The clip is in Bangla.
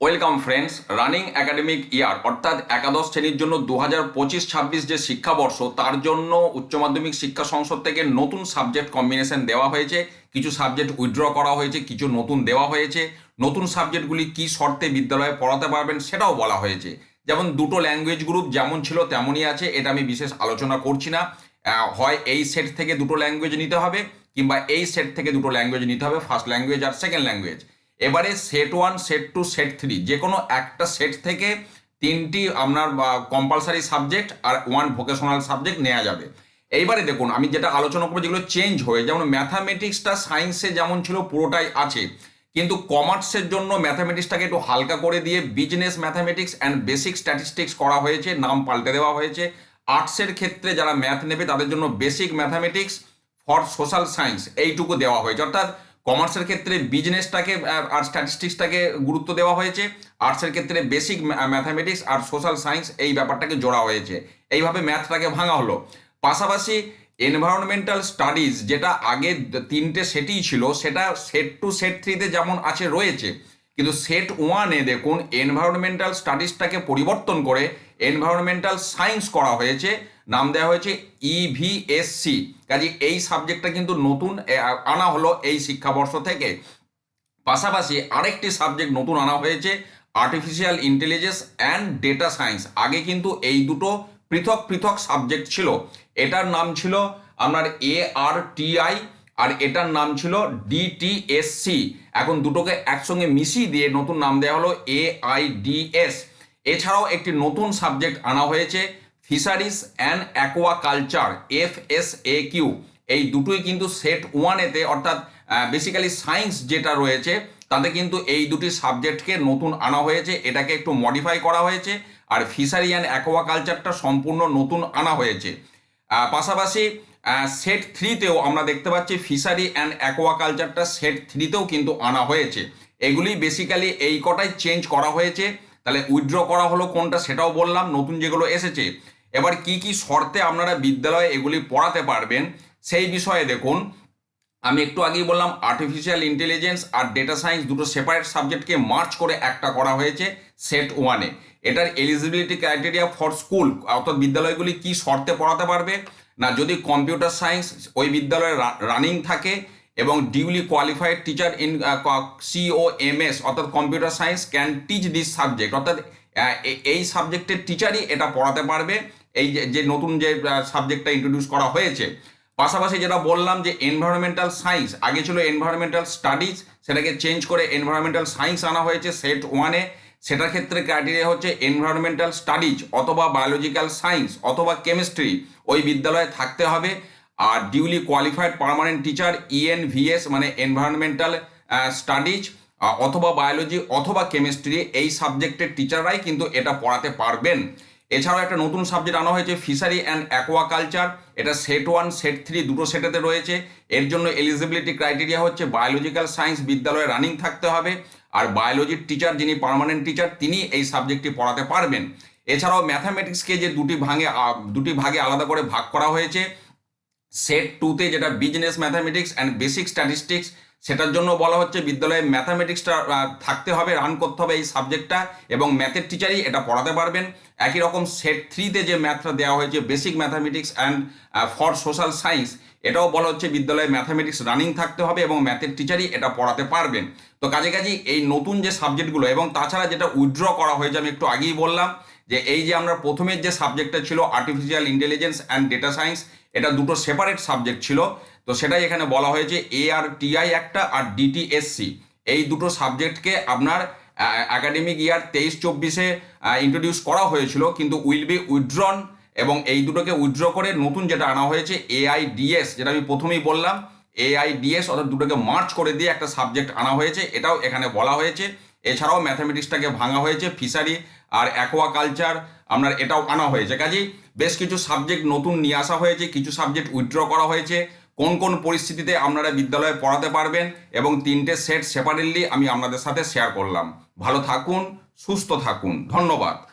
Welcome friends running academic year অর্থাৎ একাদশ শ্রেণির জন্য দু হাজার পঁচিশ ছাব্বিশ যে শিক্ষাবর্ষ, তার জন্য উচ্চ মাধ্যমিক শিক্ষা সংসদ থেকে নতুন সাবজেক্ট কম্বিনেশন দেওয়া হয়েছে। কিছু সাবজেক্ট উইথড্র করা হয়েছে, কিছু নতুন দেওয়া হয়েছে। নতুন সাবজেক্টগুলি কি শর্তে বিদ্যালয়ে পড়াতে পারবেন সেটাও বলা হয়েছে। যেমন দুটো ল্যাঙ্গুয়েজ গ্রুপ যেমন ছিল তেমনই আছে, এটা আমি বিশেষ আলোচনা করছি না। হয় এই সেট থেকে দুটো ল্যাঙ্গুয়েজ নিতে হবে, কিংবা এই সেট থেকে দুটো ল্যাঙ্গুয়েজ নিতে হবে ফার্স্ট ল্যাঙ্গুয়েজ আর সেকেন্ড ল্যাঙ্গুয়েজ এবারে set one set two set three যে কোনো একটা সেট থেকে তিনটি আপনার কম্পালসারি সাবজেক্ট আর ওয়ান ভোকেশনাল সাবজেক্ট নেওয়া যাবে। এইবারে দেখুন, আমি যেটা আলোচনা করব যেগুলো চেঞ্জ হয়ে যেমন ম্যাথামেটিক্সটা সায়েন্সে যেমন ছিল পুরোটাই আছে, কিন্তু কমার্সের জন্য ম্যাথামেটিক্সটাকে একটু হালকা করে দিয়ে business mathematics and basic statistics করা হয়েছে, নাম পাল্টে দেওয়া হয়েছে। আর্টসের ক্ষেত্রে যারা ম্যাথ নেবে, তাদের জন্য basic mathematics for social science এইটুকু দেওয়া হয়েছে। অর্থাৎ কমার্সের ক্ষেত্রে বিজনেসটাকে আর স্ট্যাটিস্টিক্সটাকে গুরুত্ব দেওয়া হয়েছে। আর্টসের ক্ষেত্রে বেসিক ম্যাথামেটিক্স আর সোশ্যাল সায়েন্স এই ব্যাপারটাকে জোড়া হয়েছে। এইভাবে ম্যাথটাকে ভাঙা হলো। পাশাপাশি এনভায়রনমেন্টাল স্টাডিজ যেটা আগে তিনটে সেটই ছিল, সেটা সেট টু সেট থ্রিতে যেমন আছে, রয়েছে। কিন্তু সেট ওয়ানে দেখুন এনভায়রনমেন্টাল স্টাডিজটাকে পরিবর্তন করে এনভায়রনমেন্টাল সায়েন্স করা হয়েছে। নাম দেওয়া হয়েছে E ইভিএসসি কাজে এই সাবজেক্টটা কিন্তু নতুন আনা হলো এই শিক্ষাবর্ষ থেকে। পাশাপাশি আরেকটি সাবজেক্ট নতুন আনা হয়েছে artificial intelligence and data science আগে কিন্তু এই দুটো পৃথক পৃথক সাবজেক্ট ছিল। এটার নাম ছিল আপনার এ আর টিআই আর এটার নাম ছিল ডিটিএসসি এখন দুটোকে একসঙ্গে মিশিয়ে দিয়ে নতুন নাম দেওয়া হলো এআইডিএস এছাড়াও একটি নতুন সাবজেক্ট আনা হয়েছে fisheries and aquaculture F S A Q এই দুটোই কিন্তু সেট ওয়ানেতে অর্থাৎ বেসিক্যালি সায়েন্স যেটা রয়েছে, তাতে কিন্তু এই দুটি সাবজেক্টকে নতুন আনা হয়েছে, এটাকে একটু মডিফাই করা হয়েছে, আর ফিশারি অ্যান্ড অ্যাকোয়া কালচারটা সম্পূর্ণ নতুন আনা হয়েছে। পাশাপাশি সেট থ্রিতেও আমরা দেখতে পাচ্ছি, ফিশারি অ্যান্ড অ্যাকোয়া কালচারটা সেট থ্রিতেও কিন্তু আনা হয়েছে। এগুলি বেসিক্যালি এই কটাই চেঞ্জ করা হয়েছে। তাহলে উইথড্র করা হলো কোনটা সেটাও বললাম, নতুন যেগুলো এসেছে। এবার কি কি শর্তে আপনারা বিদ্যালয়ে এগুলি পড়াতে পারবেন সেই বিষয়ে দেখুন। আমি একটু আগেই বললাম আর্টিফিশিয়াল ইন্টেলিজেন্স আর ডেটা সায়েন্স দুটো সেপারেট সাবজেক্টকে মার্চ করে একটা করা হয়েছে সেট ওয়ানে এটার এলিজিবিলিটি ক্রাইটেরিয়া ফর স্কুল অর্থাৎ বিদ্যালয়গুলি কি শর্তে পড়াতে পারবে? না, যদি কম্পিউটার সায়েন্স ওই বিদ্যালয়ে রানিং থাকে এবং duly qualified teacher in CO M S অর্থাৎ computer science can teach this subject অর্থাৎ এই সাবজেক্টের টিচারই এটা পড়াতে পারবে। এই যে- নতুন যে সাবজেক্টটা ইন্ট্রোডিউস করা হয়েছে, পাশাপাশি যেটা বললাম যে এনভায়রনমেন্টাল সায়েন্স আগে ছিল এনভায়রনমেন্টাল স্টাডিজ সেটাকে চেঞ্জ করে এনভায়রনমেন্টাল সায়েন্স আনা হয়েছে সেট ওয়ানে সেটার ক্ষেত্রে ক্রাইটেরিয়া হচ্ছে এনভায়রনমেন্টাল স্টাডিজ অথবা বায়োলজিক্যাল সায়েন্স অথবা কেমিস্ট্রি ওই বিদ্যালয়ে থাকতে হবে। আর duly qualified permanent teacher ENVS মানে এনভায়রনমেন্টাল স্টাডিজ অথবা বায়োলজি অথবা কেমিস্ট্রি এই সাবজেক্টের টিচাররাই কিন্তু এটা পড়াতে পারবেন। এছাড়াও একটা নতুন সাবজেক্ট আনা হয়েছে ফিশারি অ্যান্ড অ্যাকোয়াকালচার এটা সেট ওয়ান সেট থ্রি দুটো সেটেতে রয়েছে। এর জন্য এলিজিবিলিটি ক্রাইটেরিয়া হচ্ছে বায়োলজিক্যাল সায়েন্স বিদ্যালয়ে রানিং থাকতে হবে। আর বায়োলজির টিচার যিনি পার্মানেন্ট টিচার তিনি এই সাবজেক্টটি পড়াতে পারবেন। এছাড়াও ম্যাথামেটিক্সকে যে দুটি আ, দুটি ভাগে আলাদা করে ভাগ করা হয়েছে। সেট টুতে যেটা business mathematics and basic statistics সেটার জন্য বলা হচ্ছে বিদ্যালয়ে ম্যাথামেটিক্সটা থাকতে হবে রান করতে হবে এই সাবজেক্টটা এবং ম্যাথের টিচারই এটা পড়াতে পারবেন। একই রকম সেট থ্রিতে যে ম্যাথটা দেওয়া হয়েছে basic mathematics and for social science এটাও বলা হচ্ছে বিদ্যালয়ে ম্যাথামেটিক্স রানিং থাকতে হবে এবং ম্যাথের টিচারই এটা পড়াতে পারবেন। তো কাজে কাজে এই নতুন যে সাবজেক্টগুলো এবং তাছাড়া যেটা উইথড্র করা হয়েছে, আমি একটু আগেই বললাম যে এই যে আমরা প্রথমের যে সাবজেক্টটা ছিল artificial intelligence and data science এটা দুটো সেপারেট সাবজেক্ট ছিল। তো সেটাই এখানে বলা হয়েছে এ আর টিআই একটা আর ডিটিএসসি এই দুটো সাবজেক্টকে আপনার একাডেমিক ইয়ার তেইশ চব্বিশে ইন্ট্রোডিউস করা হয়েছিল, কিন্তু উইল বি উইথড্রন এবং এই দুটোকে উইথড্র করে নতুন যেটা আনা হয়েছে এআইডিএস যেটা আমি প্রথমেই বললাম। এআইডিএস অর্থাৎ দুটোকে মার্চ করে দিয়ে একটা সাবজেক্ট আনা হয়েছে। এটাও এখানে বলা হয়েছে। এছাড়াও ম্যাথামেটিক্সটাকে ভাঙা হয়েছে, ফিশারি আর অ্যাকোয়াকালচার আপনার এটাও আনা হয়েছে। কাজেই বেশ কিছু সাবজেক্ট নতুন নিয়ে আসা হয়েছে, কিছু সাবজেক্ট উইথড্র করা হয়েছে। কোন কোন পরিস্থিতিতে আপনারা বিদ্যালয়ে পড়াতে পারবেন এবং তিনটে সেট সেপারেটলি আমি আপনাদের সাথে শেয়ার করলাম। ভালো থাকুন, সুস্থ থাকুন। ধন্যবাদ।